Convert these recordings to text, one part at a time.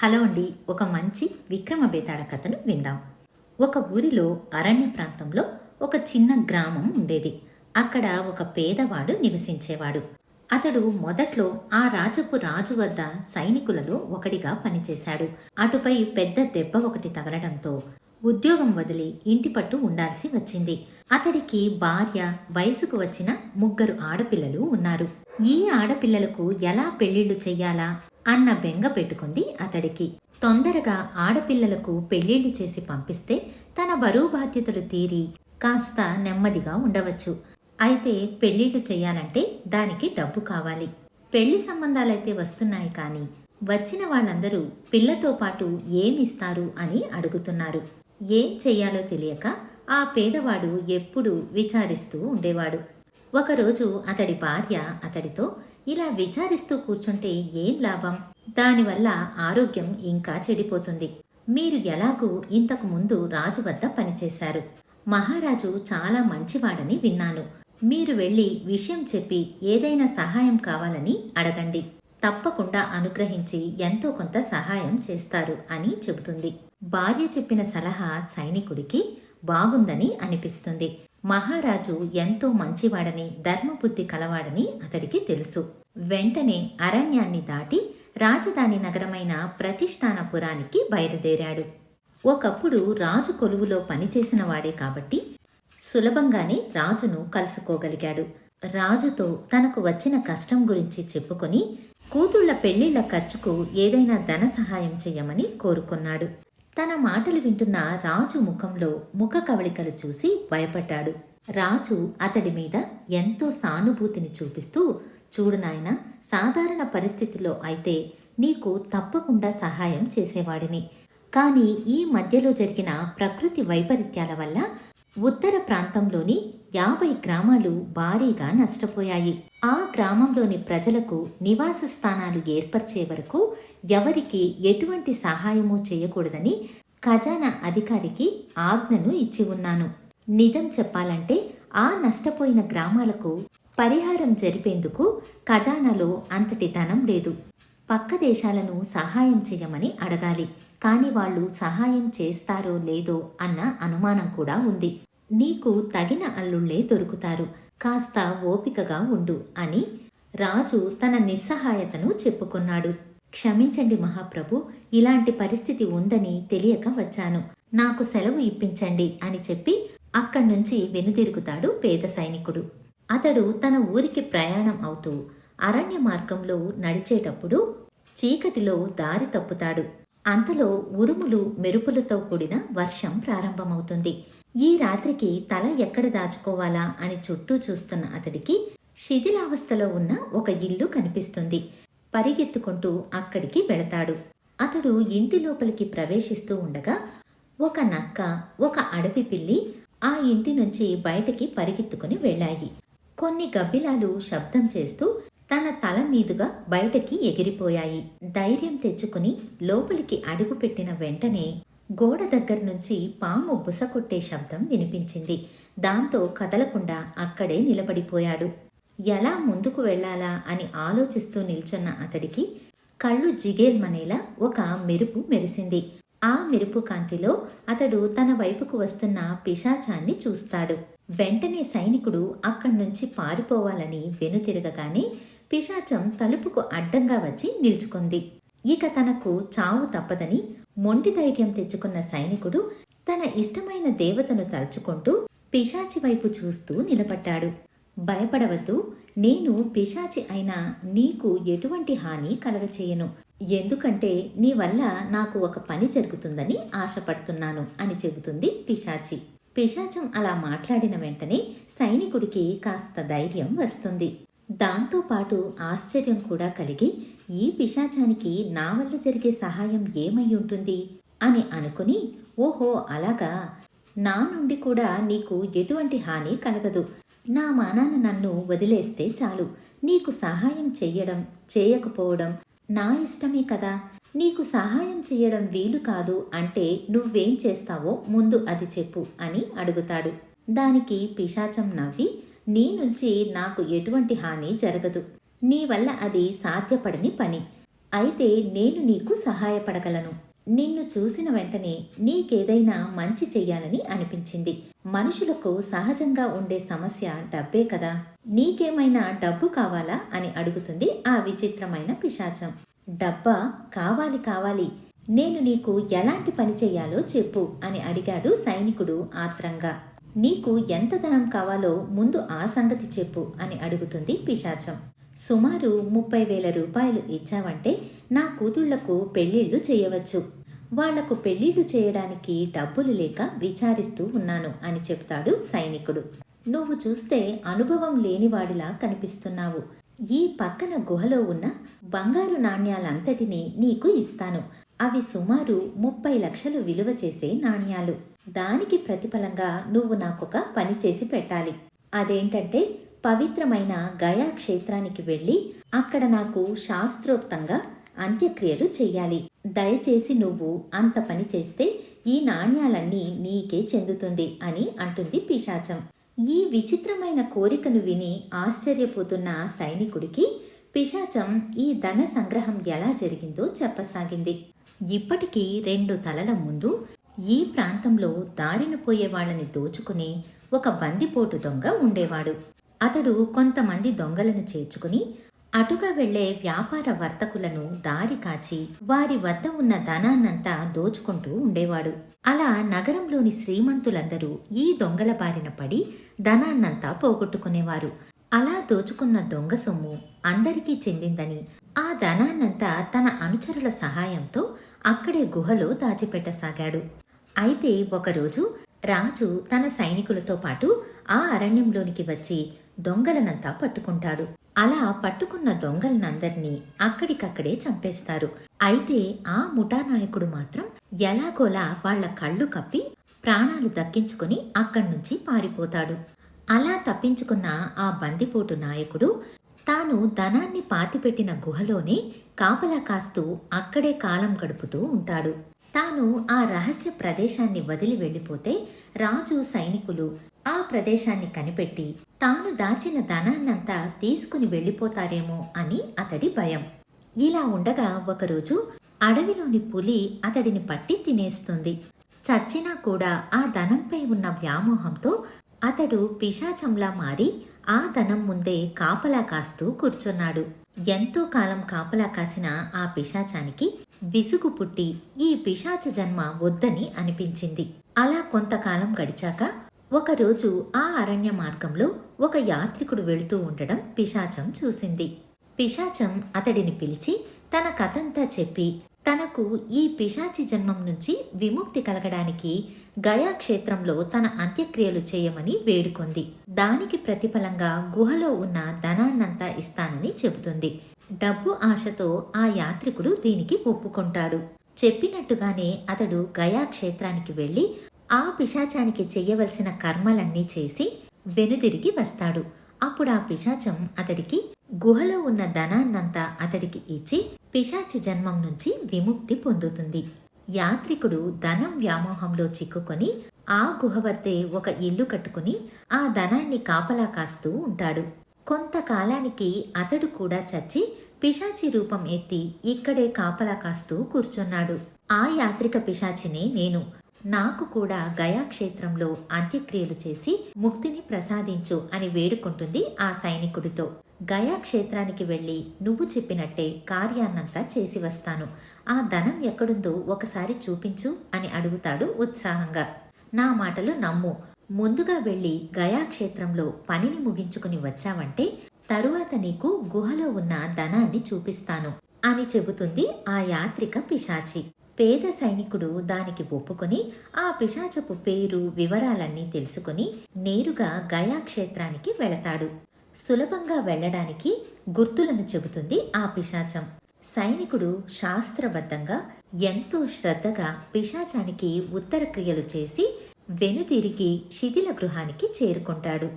Hello అండి ఒక మంచి విక్రమ బేతాళ కథను విందాం. ఒక ఊరిలో అరణ్య ప్రాంతంలో ఒక చిన్న గ్రామం ఉండేది. అక్కడ ఒక పేదవాడు నివసించేవాడు. అతడు మొదట్లో ఆ రాజపు రాజు వద్ద సైనికులలో ఒకడిగా పనిచేశాడు. అటుపై పెద్ద దెబ్బ ఒకటి తగలడంతో ఉద్యోగం వదిలి ఇంటి పట్టు ఉండాల్సి వచ్చింది. అతడికి భార్య వయసుకు వచ్చిన ముగ్గురు ఆడపిల్లలు ఉన్నారు. ఈ ఆడపిల్లలకు ఎలా పెళ్ళిళ్ళు చెయ్యాలా? అన్న బెంగ పెట్టుకుంది అతడికి. తొందరగా ఆడపిల్లలకు పెళ్ళిళ్ళు చేసి పంపిస్తే తన బరువు బాధ్యతలు తీరి కాస్త నెమ్మదిగా ఉండవచ్చు. అయితే పెళ్ళిళ్ళు చేయాలంటే దానికి డబ్బు కావాలి. పెళ్ళి సంబంధాలైతే వస్తున్నాయి కానీ వచ్చిన వాళ్ళందరూ పిల్లతో పాటు ఏమిస్తారు అని అడుగుతున్నారు. ఏం చెయ్యాలో తెలియక ఆ పేదవాడు ఎప్పుడూ విచారిస్తూ ఉండేవాడు. ఒకరోజు అతడి భార్య అతడితో ఇలా విచారిస్తూ కూర్చుంటే ఏం లాభం? దానివల్ల ఆరోగ్యం ఇంకా చెడిపోతుంది. మీరు ఎలాగూ ఇంతకు ముందు రాజు వద్ద పనిచేశారు. మహారాజు చాలా మంచివాడని విన్నాను. మీరు వెళ్ళి విషయం చెప్పి ఏదైనా సహాయం కావాలని అడగండి. తప్పకుండా అనుగ్రహించి ఎంతో కొంత సహాయం చేస్తారు అని చెబుతుంది. భార్య చెప్పిన సలహా సైనికుడికి బాగుందని అనిపిస్తుంది. మహారాజు ఎంతో మంచివాడని ధర్మబుద్ధి కలవాడని అతడికి తెలుసు. వెంటనే అరణ్యాన్ని దాటి రాజధాని నగరమైన ప్రతిష్టానపురానికి బయలుదేరాడు. ఒకప్పుడు రాజు కొలువులో పనిచేసిన వాడే కాబట్టి సులభంగానే రాజును కలుసుకోగలిగాడు. రాజుతో తనకు వచ్చిన కష్టం గురించి చెప్పుకొని కూతుళ్ళ పెళ్ళిళ్ళ ఖర్చుకు ఏదైనా ధన సహాయం చెయ్యమని కోరుకున్నాడు. తన మాటలు వింటున్న రాజు ముఖంలో ముఖ కవళికలు చూసి భయపడ్డాడు. రాజు అతడి మీద ఎంతో సానుభూతిని చూపిస్తూ చూడు నాయన సాధారణ పరిస్థితుల్లో అయితే నీకు తప్పకుండా సహాయం చేసేవాడిని. కానీ ఈ మధ్యలో జరిగిన ప్రకృతి వైపరీత్యాల వల్ల ఉత్తర ప్రాంతంలోని యాభై గ్రామాలు భారీగా నష్టపోయాయి. ఆ గ్రామంలోని ప్రజలకు నివాస స్థానాలు ఏర్పరిచే వరకు ఎవరికి ఎటువంటి సహాయము చేయకూడదని ఖజానా అధికారికి ఆజ్ఞను ఇచ్చి ఉన్నాను. నిజం చెప్పాలంటే ఆ నష్టపోయిన గ్రామాలకు పరిహారం జరిపేందుకు ఖజానాలో అంతటి ధనం లేదు. పక్క దేశాలను సహాయం చేయమని అడగాలి. కానీ వాళ్ళు సహాయం చేస్తారో లేదో అన్న అనుమానం కూడా ఉంది. నీకు తగిన అల్లుళ్ళే దొరుకుతారు. కాస్త ఓపికగా ఉండు అని రాజు తన నిస్సహాయతను చెప్పుకున్నాడు. క్షమించండి మహాప్రభు ఇలాంటి పరిస్థితి ఉందని తెలియక వచ్చాను. నాకు సెలవు ఇప్పించండి అని చెప్పి అక్కడి నుంచి వెనుదిరుగుతాడు పేద సైనికుడు. అతడు తన ఊరికి ప్రయాణం అవుతూ అరణ్య మార్గంలో నడిచేటప్పుడు చీకటిలో దారి తప్పుతాడు. అంతలో ఉరుములు మెరుపులతో కూడిన వర్షం ప్రారంభమవుతుంది. ఈ రాత్రికి తల ఎక్కడ దాచుకోవాలా అని చుట్టూ చూస్తున్న అతడికి శిథిలావస్థలో ఉన్న ఒక ఇల్లు కనిపిస్తుంది. పరిగెత్తుకుంటూ అక్కడికి వెళతాడు. అతడు ఇంటి లోపలికి ప్రవేశిస్తూ ఉండగా ఒక నక్క ఒక అడవి పిల్లి ఆ ఇంటి నుంచి బయటికి పరిగెత్తుకుని వెళ్ళాయి. కొన్ని గబ్బిలాలు శబ్దం చేస్తూ తన తల మీదుగా బయటకి ఎగిరిపోయాయి. ధైర్యం తెచ్చుకుని లోపలికి అడుగుపెట్టిన వెంటనే గోడ దగ్గర నుంచి పాము బుసకొట్టే శబ్దం వినిపించింది. దాంతో కదలకుండా అక్కడే నిలబడిపోయాడు. ఎలా ముందుకు వెళ్ళాలా అని ఆలోచిస్తూ నిల్చున్న అతడికి కళ్ళు జిగేల్మనేలా ఒక మెరుపు మెరిసింది. ఆ మెరుపు కాంతిలో అతడు తన వైపుకు వస్తున్న పిశాచాన్ని చూస్తాడు. వెంటనే సైనికుడు అక్కడి నుంచి పారిపోవాలని వెనుతిరగగానే పిశాచం తలుపుకు అడ్డంగా వచ్చి నిల్చుకుంది. ఇక తనకు చావు తప్పదని మొండి ధైర్యం తెచ్చుకున్న సైనికుడు తన ఇష్టమైన దేవతను తలుచుకుంటూ పిశాచి వైపు చూస్తూ నిలబడ్డాడు. భయపడవద్దు నేను పిశాచి అయినా నీకు ఎటువంటి హాని కలగచేయను. ఎందుకంటే నీ వల్ల నాకు ఒక పని జరుగుతుందని ఆశపడుతున్నాను అని చెబుతుంది పిశాచి. పిశాచం అలా మాట్లాడిన వెంటనే సైనికుడికి కాస్త ధైర్యం వస్తుంది. దాంతోపాటు ఆశ్చర్యం కూడా కలిగి ఈ పిశాచానికి నా వల్ల జరిగే సహాయం ఏమై ఉంటుంది? అని అనుకుని ఓహో అలాగా. నా నుండి కూడా నీకు ఎటువంటి హాని కలగదు. నా మానాన నన్ను వదిలేస్తే చాలు. నీకు సహాయం చెయ్యడం చేయకపోవడం నా ఇష్టమే కదా. నీకు సహాయం చేయడం వీలు కాదు అంటే నువ్వేం చేస్తావో ముందు అది చెప్పు అని అడుగుతాడు. దానికి పిశాచం నవ్వి నీ నుంచి నాకు ఎటువంటి హాని జరగదు. నీ వల్ల అది సాధ్యపడని పని. అయితే నేను నీకు సహాయపడగలను. నిన్ను చూసిన వెంటనే నీకేదైనా మంచి చెయ్యాలని అనిపించింది. మనుషులకు సహజంగా ఉండే సమస్య డబ్బే కదా. నీకేమైనా డబ్బు కావాలా అని అడుగుతుంది ఆ విచిత్రమైన పిశాచం. డబ్బా కావాలి కావాలి. నేను నీకు ఎలాంటి పని చెయ్యాలో చెప్పు అని అడిగాడు సైనికుడు ఆత్రంగా. నీకు ఎంత ధనం కావాలో ముందు ఆ సంగతి చెప్పు అని అడుగుతుంది పిశాచం. సుమారు ముప్పై వేల రూపాయలు ఇచ్చావంటే నా కూతుళ్ళకు పెళ్ళిళ్ళు చేయవచ్చు. వాళ్ళకు పెళ్ళిళ్ళు చేయడానికి డబ్బులు లేక విచారిస్తూ ఉన్నాను అని చెప్తాడు సైనికుడు. నువ్వు చూస్తే అనుభవం లేనివాడిలా కనిపిస్తున్నావు. ఈ పక్కన గుహలో ఉన్న బంగారు నాణ్యాలంతటినీ నీకు ఇస్తాను. అవి సుమారు ముప్పై లక్షలు విలువ చేసే నాణ్యాలు. దానికి ప్రతిఫలంగా నువ్వు నాకొక పని చేసి పెట్టాలి. అదేంటంటే పవిత్రమైన గయా క్షేత్రానికి వెళ్ళి అక్కడ నాకు శాస్త్రోక్తంగా అంత్యక్రియలు చెయ్యాలి. దయచేసి నువ్వు అంత పని చేస్తే ఈ నాణ్యాలన్నీ నీకే చెందుతుంది అని అంటుంది పిశాచం. ఈ విచిత్రమైన కోరికను విని ఆశ్చర్యపోతున్న సైనికుడికి పిశాచం ఈ ధన సంగ్రహం ఎలా జరిగిందో చెప్పసాగింది. ఇప్పటికీ రెండు తలల ముందు ఈ ప్రాంతంలో దారిన పోయే వాళ్ళని దోచుకుని ఒక బందిపోటు దొంగ ఉండేవాడు. అతడు కొంతమంది దొంగలను చేర్చుకుని అటుగా వెళ్ళే వ్యాపార వర్తకులను దారి కాచి వారి వద్ద ఉన్న ధనాన్నంతా దోచుకుంటూ ఉండేవాడు. అలా నగరంలోని శ్రీమంతులందరూ ఈ దొంగల బారిన పడి ధనాన్నంతా పోగొట్టుకునేవారు. అలా దోచుకున్న దొంగ సొమ్ము అందరికీ చెందిందని ఆ ధనాన్నంతా తన అనుచరుల సహాయంతో అక్కడే గుహలో దాచిపెట్టసాగాడు. అయితే ఒకరోజు రాజు తన సైనికులతో పాటు ఆ అరణ్యంలోనికి వచ్చి దొంగలనంతా పట్టుకుంటాడు. అలా పట్టుకున్న దొంగలనందరినీ అక్కడికక్కడే చంపేస్తారు. అయితే ఆ ముఠా నాయకుడు మాత్రం ఎలాగోలా వాళ్ళ కళ్ళు కప్పి ప్రాణాలు దక్కించుకుని అక్కడి నుంచి పారిపోతాడు. అలా తప్పించుకున్న ఆ బందిపోటు నాయకుడు తాను ధనాన్ని పాతిపెట్టిన గుహలోనే కాపలా కాస్తూ అక్కడే కాలం గడుపుతూ ఉంటాడు. తాను ఆ రహస్య ప్రదేశాన్ని వదిలి వెళ్ళిపోతే రాజు సైనికులు ఆ ప్రదేశాన్ని కనిపెట్టి తాను దాచిన ధనాన్నంతా తీసుకుని వెళ్ళిపోతారేమో అని అతడి భయం. ఇలా ఉండగా ఒకరోజు అడవిలోని పులి అతడిని పట్టి తినేస్తుంది. చచ్చినా కూడా ఆ ధనంపై ఉన్న వ్యామోహంతో అతడు పిశాచంలా మారి ఆ ధనం ముందే కాపలా కాస్తూ కూర్చున్నాడు. ఎంతో కాలం కాపలా కాసిన ఆ పిశాచానికి విసుగు పుట్టి ఈ పిశాచ జన్మ వద్దని అనిపించింది. అలా కొంతకాలం గడిచాక ఒకరోజు ఆ అరణ్య మార్గంలో ఒక యాత్రికుడు వెళుతూ ఉండడం పిశాచం చూసింది. పిశాచం అతడిని పిలిచి తన కథంతా చెప్పి తనకు ఈ పిశాచి జన్మం నుంచి విముక్తి కలగడానికి గయా క్షేత్రంలో తన అంత్యక్రియలు చేయమని వేడుకొంది. దానికి ప్రతిఫలంగా గుహలో ఉన్న ధనాన్నంతా ఇస్తానని చెబుతుంది. డబ్బు ఆశతో ఆ యాత్రికుడు దీనికి ఒప్పుకుంటాడు. చెప్పినట్టుగానే అతడు గయా క్షేత్రానికి వెళ్ళి ఆ పిశాచానికి చెయ్యవలసిన కర్మలన్నీ చేసి వెనుదిరిగి వస్తాడు. అప్పుడు ఆ పిశాచం అతడికి గుహలో ఉన్న ధనాన్నంతా అతడికి ఇచ్చి పిశాచి జన్మం నుంచి విముక్తి పొందుతుంది. యాత్రికుడు ధనం వ్యామోహంలో చిక్కుకొని ఆ గుహ వద్దే ఒక ఇల్లు కట్టుకుని ఆ ధనాన్ని కాపలా కాస్తూ ఉంటాడు. కొంతకాలానికి అతడు కూడా చచ్చి పిశాచి రూపం ఎత్తి ఇక్కడే కాపలా కాస్తూ కూర్చున్నాడు. ఆ యాత్రిక పిశాచినే నేను. నాకు కూడా గయా క్షేత్రంలో అంత్యక్రియలు చేసి ముక్తిని ప్రసాదించు అని వేడుకుంటుంది ఆ సైనికుడితో. గయా క్షేత్రానికి వెళ్ళి నువ్వు చెప్పినట్టే కార్యాన్నంతా చేసి వస్తాను. ఆ ధనం ఎక్కడుందో ఒకసారి చూపించు అని అడుగుతాడు ఉత్సాహంగా. నా మాటలు నమ్ము. ముందుగా వెళ్ళి గయాక్షేత్రంలో పనిని ముగించుకుని వచ్చావంటే తరువాత నీకు గుహలో ఉన్న ధనాన్ని చూపిస్తాను అని చెబుతుంది ఆ యాత్రిక పిశాచి. పేద సైనికుడు దానికి ఒప్పుకొని ఆ పిశాచపు పేరు వివరాలన్నీ తెలుసుకుని నేరుగా గయా క్షేత్రానికి వెళతాడు. సులభంగా వెళ్ళడానికి గుర్తులను చెబుతుంది ఆ పిశాచం. సైనికుడు శాస్త్రబద్ధంగా ఎంతో శ్రద్ధగా పిశాచానికి ఉత్తర క్రియలు చేసి వెనుతిరిగి శిథిల గృహానికి చేరుకుంటాడు.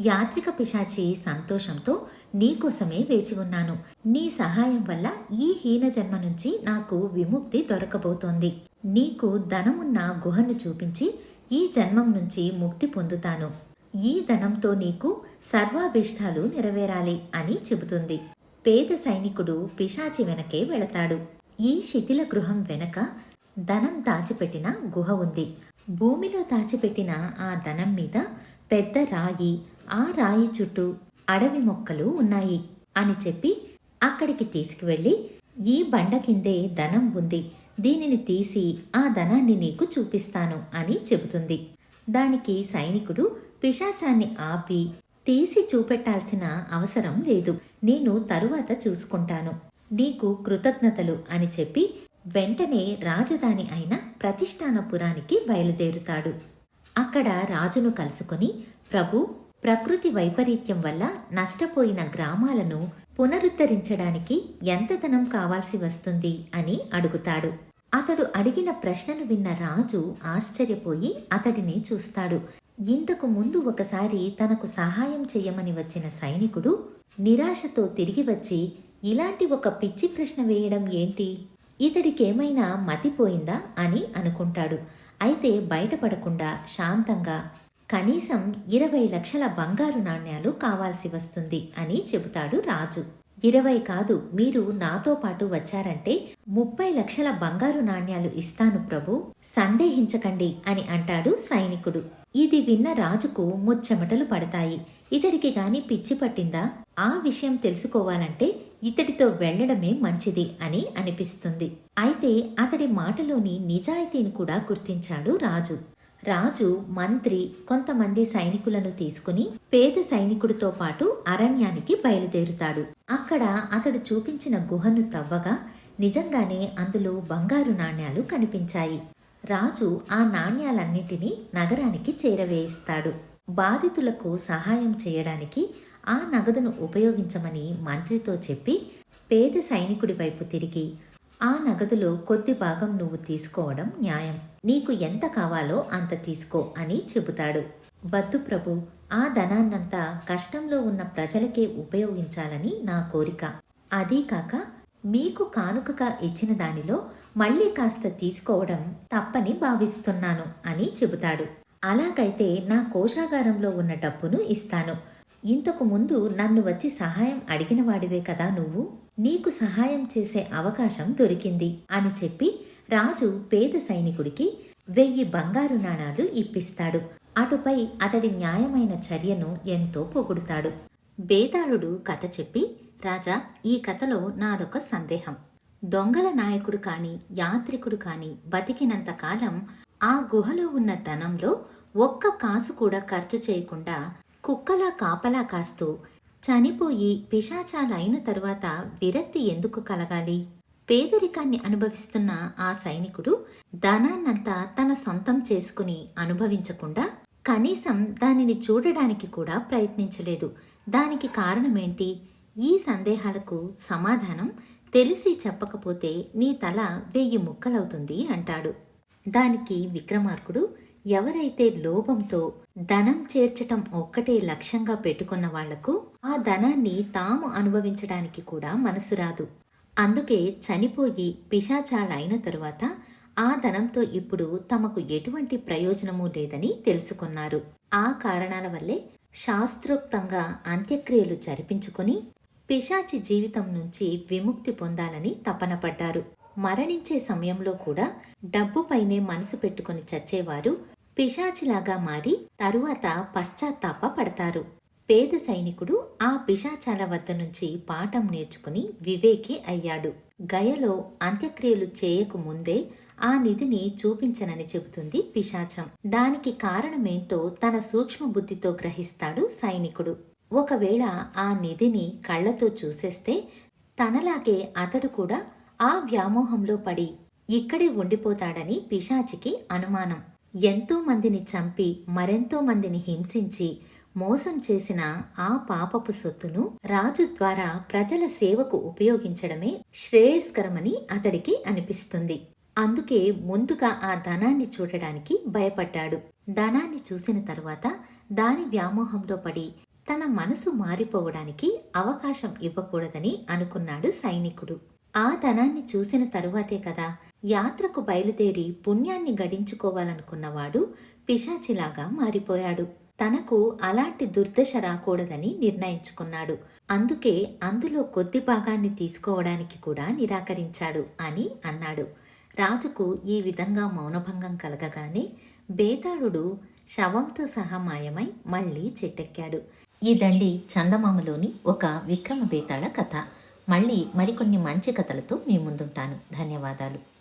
యాత్రిక పిశాచి సంతోషంతో నీకోసమే వేచి ఉన్నాను. నీ సహాయం వల్ల ఈ హీన జన్మ నుంచి నాకు విముక్తి దొరకబోతోంది. నీకు ధనమున్న గుహను చూపించి ఈ జన్మం నుంచి ముక్తి పొందుతాను. ఈ ధనంతో నీకు సర్వాభిష్టాలు నెరవేరాలి అని చెబుతుంది. పేద సైనికుడు పిశాచి వెనకే వెళతాడు. ఈ శిథిల గృహం వెనక ధనం దాచిపెట్టిన గుహ ఉంది. భూమిలో దాచిపెట్టిన ఆ ధనం మీద పెద్ద రాయి ఆ రాయి చుట్టూ అడవి మొక్కలు ఉన్నాయి అని చెప్పి అక్కడికి తీసుకువెళ్ళి ఈ బండ కిందే ధనం ఉంది. దీనిని తీసి ఆ ధనాన్ని నీకు చూపిస్తాను అని చెబుతుంది. దానికి సైనికుడు పిశాచాన్ని ఆపి తీసి చూపెట్టాల్సిన అవసరం లేదు. నేను తరువాత చూసుకుంటాను. నీకు కృతజ్ఞతలు అని చెప్పి వెంటనే రాజధాని అయిన ప్రతిష్టానపురానికి బయలుదేరుతాడు. అక్కడ రాజును కలుసుకొని ప్రభు ప్రకృతి వైపరీత్యం వల్ల నష్టపోయిన గ్రామాలను పునరుద్ధరించడానికి ఎంత ధనం కావాల్సి వస్తుంది అని అడుగుతాడు. అతడు అడిగిన ప్రశ్నను విన్న రాజు ఆశ్చర్యపోయి అతడిని చూస్తాడు. ఇంతకు ముందు ఒకసారి తనకు సహాయం చెయ్యమని వచ్చిన సైనికుడు నిరాశతో తిరిగి వచ్చి ఇలాంటి ఒక పిచ్చి ప్రశ్న వేయడం ఏంటి? ఇతడికేమైనా మతిపోయిందా అని అనుకుంటాడు. అయితే బయటపడకుండా శాంతంగా కనీసం ఇరవై లక్షల బంగారు నాణ్యాలు కావాల్సి వస్తుంది అని చెబుతాడు రాజు. ఇరవై కాదు మీరు నాతో పాటు వచ్చారంటే ముప్పై లక్షల బంగారు నాణ్యాలు ఇస్తాను ప్రభు. సందేహించకండి అని అంటాడు సైనికుడు. ఇది విన్న రాజుకు ముచ్చెమటలు పడతాయి. ఇతడికి గాని పిచ్చి పట్టిందా? ఆ విషయం తెలుసుకోవాలంటే ఇతడితో వెళ్ళడమే మంచిది అని అనిపిస్తుంది. అయితే అతడి మాటలోని నిజాయితీని కూడా గుర్తించాడు రాజు. రాజు మంత్రి కొంతమంది సైనికులను తీసుకుని పేద సైనికుడితో పాటు అరణ్యానికి బయలుదేరుతాడు. అక్కడ అతడు చూపించిన గుహను తవ్వగా నిజంగానే అందులో బంగారు నాణ్యాలు కనిపించాయి. రాజు ఆ నాణ్యాలన్నిటినీ నగరానికి చేరవేయిస్తాడు. బాధితులకు సహాయం చేయడానికి ఆ నగదును ఉపయోగించమని మంత్రితో చెప్పి పేద సైనికుడి వైపు తిరిగి ఆ నగదులో కొద్ది భాగం నువ్వు తీసుకోవడం న్యాయం. నీకు ఎంత కావాలో అంత తీసుకో అని చెబుతాడు. వద్దు ప్రభు ఆ ధనాన్నంతా కష్టంలో ఉన్న ప్రజలకే ఉపయోగించాలని నా కోరిక. అదీ కాక మీకు కానుకగా ఇచ్చిన దానిలో మళ్ళీ కాస్త తీసుకోవడం తప్పని భావిస్తున్నాను అని చెబుతాడు. అలాగైతే నా కోశాగారంలో ఉన్న డబ్బును ఇస్తాను. ఇంతకు ముందు నన్ను వచ్చి సహాయం అడిగిన వాడివే కదా నువ్వు? నీకు సహాయం చేసే అవకాశం దొరికింది అని చెప్పి రాజు పేద సైనికుడికి వెయ్యి బంగారు నాణాలు ఇప్పిస్తాడు. అటుపై అతడి న్యాయమైన చర్యను ఎంతో పొగుడుతాడు. బేతాళుడు కథ చెప్పి రాజా ఈ కథలో నాదొక సందేహం. దొంగల నాయకుడు కాని యాత్రికుడు కాని బతికినంత కాలం ఆ గుహలో ఉన్న ధనంలో ఒక్క కాసు కూడా ఖర్చు చేయకుండా కుక్కలా కాపలా కాస్తూ చనిపోయి పిశాచాలైన తరువాత విరక్తి ఎందుకు కలగాలి? పేదరికాన్ని అనుభవిస్తున్న ఆ సైనికుడు ధనాన్నంతా తన సొంతం చేసుకుని అనుభవించకుండా కనీసం దానిని చూడడానికి కూడా ప్రయత్నించలేదు. దానికి కారణమేంటి? ఈ సందేహాలకు సమాధానం తెలిసి చెప్పకపోతే నీ తల వెయ్యి ముక్కలవుతుంది అంటాడు. దానికి విక్రమార్కుడు ఎవరైతే లోభంతో ధనం చేర్చటం ఒక్కటే లక్ష్యంగా పెట్టుకున్న వాళ్ళకు ఆ ధనాన్ని తాము అనుభవించడానికి కూడా మనసు రాదు. అందుకే చనిపోయి పిశాచాలైన తరువాత ఆ ధనంతో ఇప్పుడు తమకు ఎటువంటి ప్రయోజనమూ లేదని తెలుసుకున్నారు. ఆ కారణాల వల్లే శాస్త్రోక్తంగా అంత్యక్రియలు జరిపించుకొని పిశాచి జీవితం నుంచి విముక్తి పొందాలని తపనపడ్డారు మరణించే సమయంలో కూడా డబ్బుపైనే మనసు పెట్టుకుని చచ్చేవారు పిశాచిలాగా మారి తరువాత పశ్చాత్తాప పడతారు. పేద సైనికుడు ఆ పిశాచాల వద్ద నుంచి పాఠం నేర్చుకుని వివేకి అయ్యాడు. గయలో అంత్యక్రియలు చేయకు ముందే ఆ నిధిని చూపించనని చెబుతుంది పిశాచం. దానికి కారణమేంటో తన సూక్ష్మ బుద్ధితో గ్రహిస్తాడు సైనికుడు. ఒకవేళ ఆ నిధిని కళ్ళతో చూసేస్తే తనలాగే అతడు కూడా ఆ వ్యామోహంలో పడి ఇక్కడే ఉండిపోతాడని పిశాచికి అనుమానం. ఎంతో మందిని చంపి మరెంతో మందిని హింసించి మోసం చేసిన ఆ పాపపు సొత్తును రాజు ద్వారా ప్రజల సేవకు ఉపయోగించడమే శ్రేయస్కరమని అతడికి అనిపిస్తుంది. అందుకే ముందుగా ఆ ధనాన్ని చూడడానికి భయపడ్డాడు. ధనాన్ని చూసిన తరువాత దాని వ్యామోహంలో పడి తన మనసు మారిపోవడానికి అవకాశం ఇవ్వకూడదని అనుకున్నాడు సైనికుడు. ఆ ధనాన్ని చూసిన తరువాతే కదా యాత్రకు బయలుదేరి పుణ్యాన్ని గడించుకోవాలనుకున్నవాడు పిశాచిలాగా మారిపోయాడు. తనకు అలాంటి దుర్దశ రాకూడదని నిర్ణయించుకున్నాడు. అందుకే అందులో కొద్ది భాగాన్ని తీసుకోవడానికి కూడా నిరాకరించాడు అని అన్నాడు. రాజుకు ఈ విధంగా మౌనభంగం కలగగానే బేతాళుడు శవంతో సహా మాయమై మళ్ళీ చెట్టెక్కాడు. ఇదండి చందమామలోని ఒక విక్రమ బేతాళ కథ. మళ్ళీ మరికొన్ని మంచి కథలతో మీ ముందుంటాను. ధన్యవాదాలు.